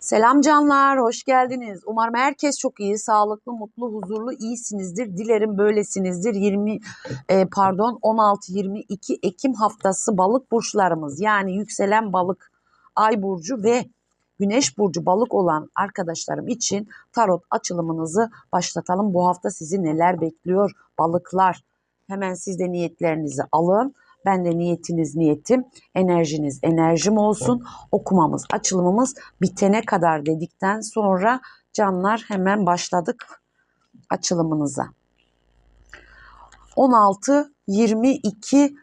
Selam canlar, hoş geldiniz. Umarım herkes çok iyi, sağlıklı, mutlu, huzurlu, iyisinizdir. Dilerim böylesinizdir. 20 e, pardon 16-22 Ekim haftası balık burçlarımız yani yükselen balık, ay burcu ve güneş burcu balık olan arkadaşlarım için tarot açılımınızı başlatalım. Bu hafta sizi neler bekliyor balıklar? Hemen siz de niyetlerinizi alın. Ben de niyetiniz niyetim, enerjiniz enerjim olsun. Okumamız, açılımımız bitene kadar dedikten sonra canlar hemen başladık açılımınıza. 16-22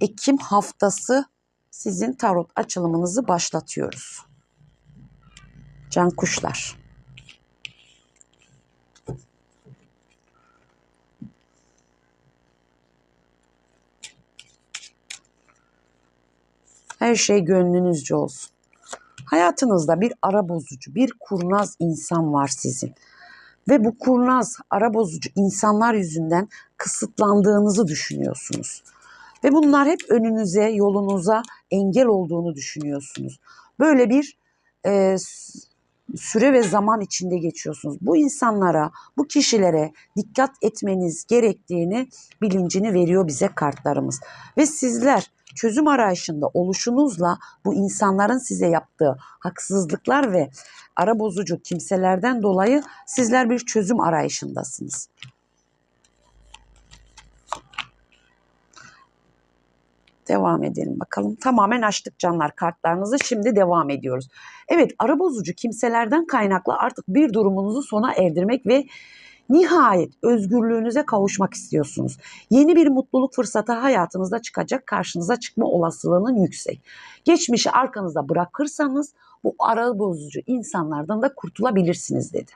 Ekim haftası sizin tarot açılımınızı başlatıyoruz. Can kuşlar. Her şey gönlünüzce olsun. Hayatınızda bir ara bozucu, bir kurnaz insan var sizin. Ve bu kurnaz, ara bozucu insanlar yüzünden kısıtlandığınızı düşünüyorsunuz. Ve bunlar hep önünüze, yolunuza engel olduğunu düşünüyorsunuz. Böyle bir e, süre ve zaman içinde geçiyorsunuz. Bu insanlara, bu kişilere dikkat etmeniz gerektiğini bilincini veriyor bize kartlarımız. Ve sizler çözüm arayışında oluşunuzla bu insanların size yaptığı haksızlıklar ve ara bozucu kimselerden dolayı sizler bir çözüm arayışındasınız. Devam edelim bakalım. Tamamen açtık canlar kartlarınızı. Şimdi devam ediyoruz. Evet ara bozucu kimselerden kaynaklı artık bir durumunuzu sona erdirmek ve Nihayet özgürlüğünüze kavuşmak istiyorsunuz. Yeni bir mutluluk fırsatı hayatınızda çıkacak, karşınıza çıkma olasılığının yüksek. Geçmişi arkanızda bırakırsanız bu ara bozucu insanlardan da kurtulabilirsiniz dedi.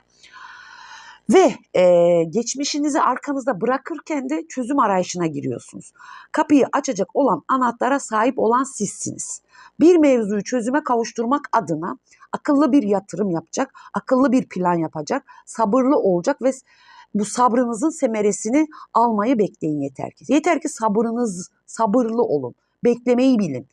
Ve e, geçmişinizi arkanızda bırakırken de çözüm arayışına giriyorsunuz. Kapıyı açacak olan anahtara sahip olan sizsiniz. Bir mevzuyu çözüme kavuşturmak adına akıllı bir yatırım yapacak, akıllı bir plan yapacak, sabırlı olacak ve bu sabrınızın semeresini almayı bekleyin yeter ki. Yeter ki sabrınız sabırlı olun. Beklemeyi bilin.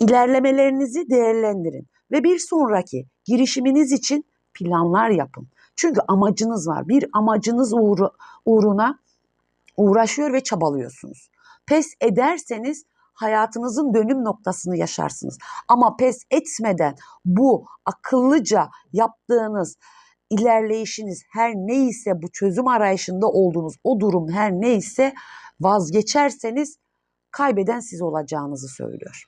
İlerlemelerinizi değerlendirin ve bir sonraki girişiminiz için planlar yapın. Çünkü amacınız var. Bir amacınız uğru, uğruna uğraşıyor ve çabalıyorsunuz. Pes ederseniz hayatınızın dönüm noktasını yaşarsınız. Ama pes etmeden bu akıllıca yaptığınız ilerleyişiniz her neyse bu çözüm arayışında olduğunuz o durum her neyse vazgeçerseniz kaybeden siz olacağınızı söylüyor.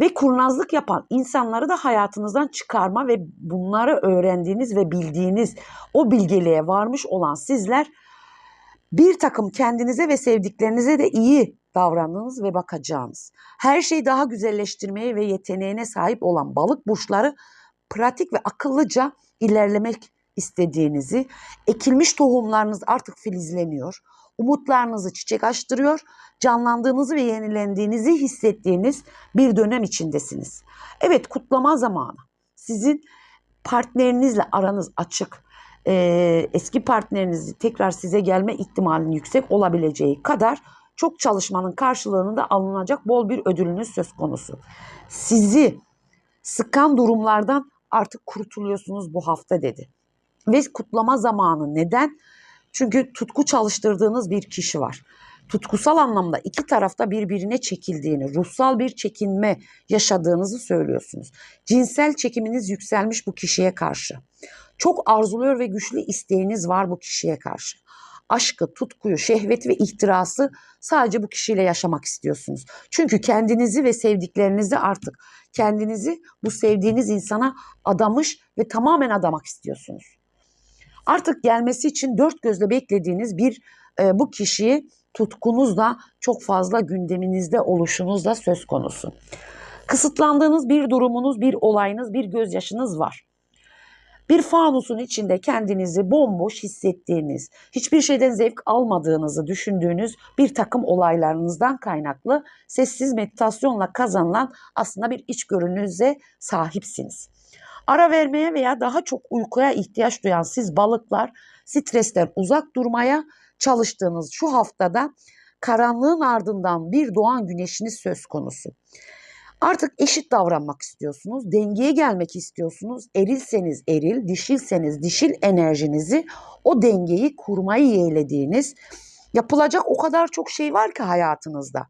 Ve kurnazlık yapan insanları da hayatınızdan çıkarma ve bunları öğrendiğiniz ve bildiğiniz o bilgeliğe varmış olan sizler bir takım kendinize ve sevdiklerinize de iyi davrandığınız ve bakacağınız. Her şeyi daha güzelleştirmeye ve yeteneğine sahip olan balık burçları pratik ve akıllıca ilerlemek istediğinizi, ekilmiş tohumlarınız artık filizleniyor, umutlarınızı çiçek açtırıyor, canlandığınızı ve yenilendiğinizi hissettiğiniz bir dönem içindesiniz. Evet kutlama zamanı. Sizin partnerinizle aranız açık. Ee, eski partnerinizi tekrar size gelme ihtimalinin yüksek olabileceği kadar çok çalışmanın karşılığında alınacak bol bir ödülünüz söz konusu. Sizi sıkan durumlardan artık kurtuluyorsunuz bu hafta dedi. Ve kutlama zamanı neden? Çünkü tutku çalıştırdığınız bir kişi var. Tutkusal anlamda iki tarafta birbirine çekildiğini, ruhsal bir çekinme yaşadığınızı söylüyorsunuz. Cinsel çekiminiz yükselmiş bu kişiye karşı. Çok arzuluyor ve güçlü isteğiniz var bu kişiye karşı aşkı, tutkuyu, şehveti ve ihtirası sadece bu kişiyle yaşamak istiyorsunuz. Çünkü kendinizi ve sevdiklerinizi artık kendinizi bu sevdiğiniz insana adamış ve tamamen adamak istiyorsunuz. Artık gelmesi için dört gözle beklediğiniz bir e, bu kişiyi tutkunuzla çok fazla gündeminizde oluşunuz da söz konusu. Kısıtlandığınız bir durumunuz, bir olayınız, bir gözyaşınız var. Bir fanusun içinde kendinizi bomboş hissettiğiniz, hiçbir şeyden zevk almadığınızı düşündüğünüz bir takım olaylarınızdan kaynaklı sessiz meditasyonla kazanılan aslında bir içgörünüze sahipsiniz. Ara vermeye veya daha çok uykuya ihtiyaç duyan siz balıklar stresten uzak durmaya çalıştığınız şu haftada karanlığın ardından bir doğan güneşiniz söz konusu. Artık eşit davranmak istiyorsunuz. Dengeye gelmek istiyorsunuz. Erilseniz eril, dişilseniz dişil enerjinizi o dengeyi kurmayı yeğlediğiniz yapılacak o kadar çok şey var ki hayatınızda.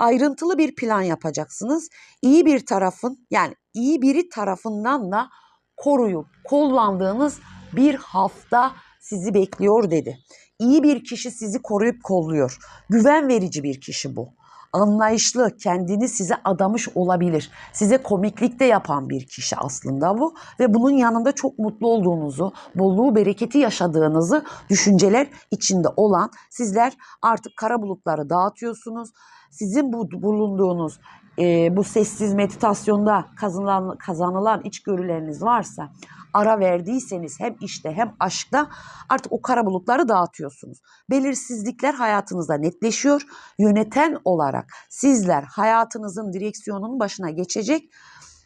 Ayrıntılı bir plan yapacaksınız. İyi bir tarafın yani iyi biri tarafından da koruyup kullandığınız bir hafta sizi bekliyor dedi. İyi bir kişi sizi koruyup kolluyor. Güven verici bir kişi bu anlayışlı, kendini size adamış olabilir. Size komiklik de yapan bir kişi aslında bu ve bunun yanında çok mutlu olduğunuzu, bolluğu, bereketi yaşadığınızı düşünceler içinde olan sizler artık kara bulutları dağıtıyorsunuz. Sizin bu bulunduğunuz e, bu sessiz meditasyonda kazanılan, kazanılan içgörüleriniz varsa ara verdiyseniz hem işte hem aşkta artık o kara bulutları dağıtıyorsunuz. Belirsizlikler hayatınızda netleşiyor. Yöneten olarak sizler hayatınızın direksiyonunun başına geçecek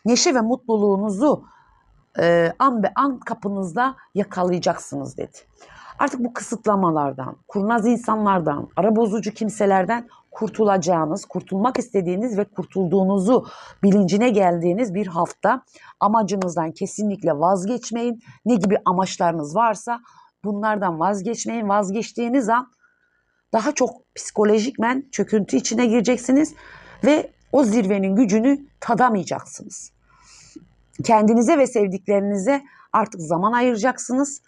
neşe ve mutluluğunuzu e, an be an kapınızda yakalayacaksınız dedi. Artık bu kısıtlamalardan, kurnaz insanlardan, ara bozucu kimselerden kurtulacağınız, kurtulmak istediğiniz ve kurtulduğunuzu bilincine geldiğiniz bir hafta. Amacınızdan kesinlikle vazgeçmeyin. Ne gibi amaçlarınız varsa bunlardan vazgeçmeyin. Vazgeçtiğiniz an daha çok psikolojikmen çöküntü içine gireceksiniz ve o zirvenin gücünü tadamayacaksınız. Kendinize ve sevdiklerinize artık zaman ayıracaksınız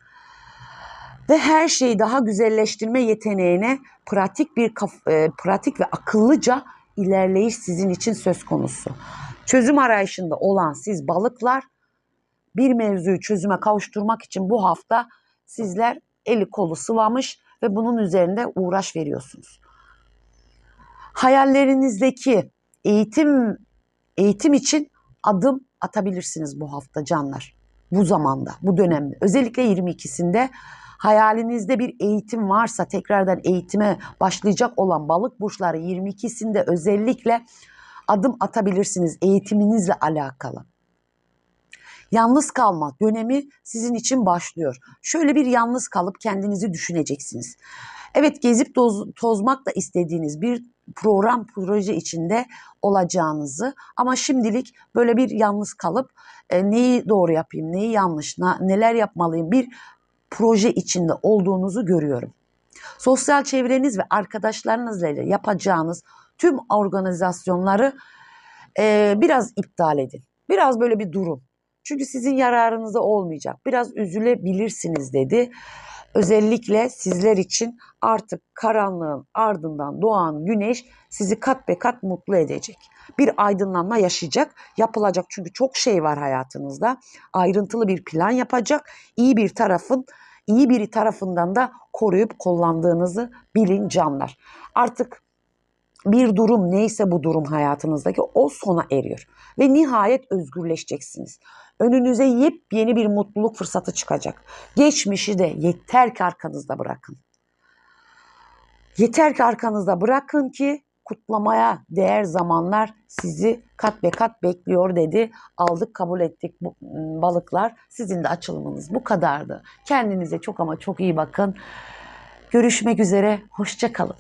ve her şeyi daha güzelleştirme yeteneğine pratik bir e, pratik ve akıllıca ilerleyiş sizin için söz konusu. Çözüm arayışında olan siz balıklar bir mevzuyu çözüme kavuşturmak için bu hafta sizler eli kolu sıvamış ve bunun üzerinde uğraş veriyorsunuz. Hayallerinizdeki eğitim eğitim için adım atabilirsiniz bu hafta canlar. Bu zamanda, bu dönemde. Özellikle 22'sinde Hayalinizde bir eğitim varsa tekrardan eğitime başlayacak olan balık burçları 22'sinde özellikle adım atabilirsiniz eğitiminizle alakalı. Yalnız kalma dönemi sizin için başlıyor. Şöyle bir yalnız kalıp kendinizi düşüneceksiniz. Evet gezip toz, tozmak da istediğiniz bir program proje içinde olacağınızı ama şimdilik böyle bir yalnız kalıp e, neyi doğru yapayım, neyi yanlış, na, neler yapmalıyım bir proje içinde olduğunuzu görüyorum. Sosyal çevreniz ve arkadaşlarınızla yapacağınız tüm organizasyonları e, biraz iptal edin. Biraz böyle bir durun. Çünkü sizin yararınıza olmayacak. Biraz üzülebilirsiniz dedi. Özellikle sizler için artık karanlığın ardından doğan güneş sizi kat be kat mutlu edecek. Bir aydınlanma yaşayacak, yapılacak çünkü çok şey var hayatınızda. Ayrıntılı bir plan yapacak. İyi bir tarafın iyi biri tarafından da koruyup kullandığınızı bilin canlar. Artık bir durum neyse bu durum hayatınızdaki o sona eriyor. Ve nihayet özgürleşeceksiniz. Önünüze yepyeni bir mutluluk fırsatı çıkacak. Geçmişi de yeter ki arkanızda bırakın. Yeter ki arkanızda bırakın ki kutlamaya değer zamanlar sizi kat be kat bekliyor dedi. Aldık kabul ettik bu ıı, balıklar. Sizin de açılımınız bu kadardı. Kendinize çok ama çok iyi bakın. Görüşmek üzere. Hoşça kalın.